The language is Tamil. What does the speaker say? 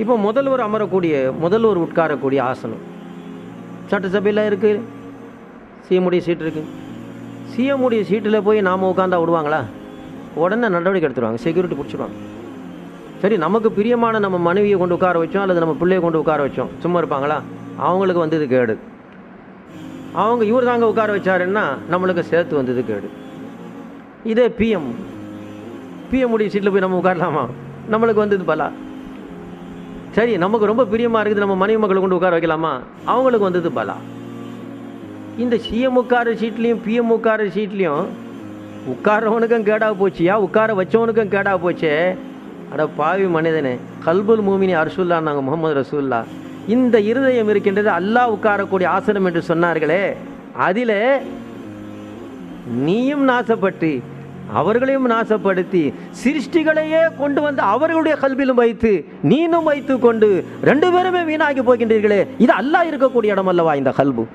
இப்போ முதல்வர் அமரக்கூடிய முதல்வர் உட்காரக்கூடிய ஆசனம். சட்டசபையில் இருக்குது சிஎம்முடைய சீட் இருக்குது சிஎம்முடைய சீட்டில் போய் நாம் உட்காந்தா விடுவாங்களா? உடனே நடவடிக்கை எடுத்துருவாங்க. செக்யூரிட்டி பிடிச்சிடுவாங்க சரி நமக்கு பிரியமான நம்ம மனைவியை கொண்டு உட்கார வச்சோம் அல்லது நம்ம பிள்ளையை கொண்டு உட்கார வச்சோம். சும்மா இருப்பாங்களா? அவங்களுக்கு வந்தது கேடு. அவங்க இவர் தாங்க உட்கார வச்சாருன்னா நம்மளுக்கு சேர்த்து வந்தது கேடு. இதே பிஎம் பிஎம் உடைய சீட்டில் போய் நம்ம உட்காரலாமா? நம்மளுக்கு வந்தது பலா. சரி நமக்கு ரொம்ப பிரியமாக இருக்குது நம்ம மனைவி மக்களை கொண்டு உட்கார வைக்கலாமா? அவங்களுக்கு வந்தது பலா. இந்த சிஎம் உட்கார சீட்லேயும் பிஎம் உட்கார சீட்லேயும் உட்காரவனுக்கும் கேடாக போச்சியா? உட்கார வச்சவனுக்கும் கேடாக போச்சே? அட பாவி மனிதனே கல்புல் மூமினி அரசுல்லான்னாங்க முகமது ரசூல்லா இந்த இருதயம் இருக்கின்றது அல்லாஹ் உட்காரக்கூடிய ஆசனம் என்று சொன்னார்களே. அதில் நீயும் நாசப்பட்டு அவர்களையும் நாசப்படுத்தி சிருஷ்டிகளையே கொண்டு வந்து அவர்களுடைய கல்வியிலும் வைத்து நீனும் வைத்து கொண்டு ரெண்டு பேருமே வீணாகி போகின்றீர்களே. இது அல்லா இருக்கக்கூடிய இடம் அல்லவா இந்த கல்பு?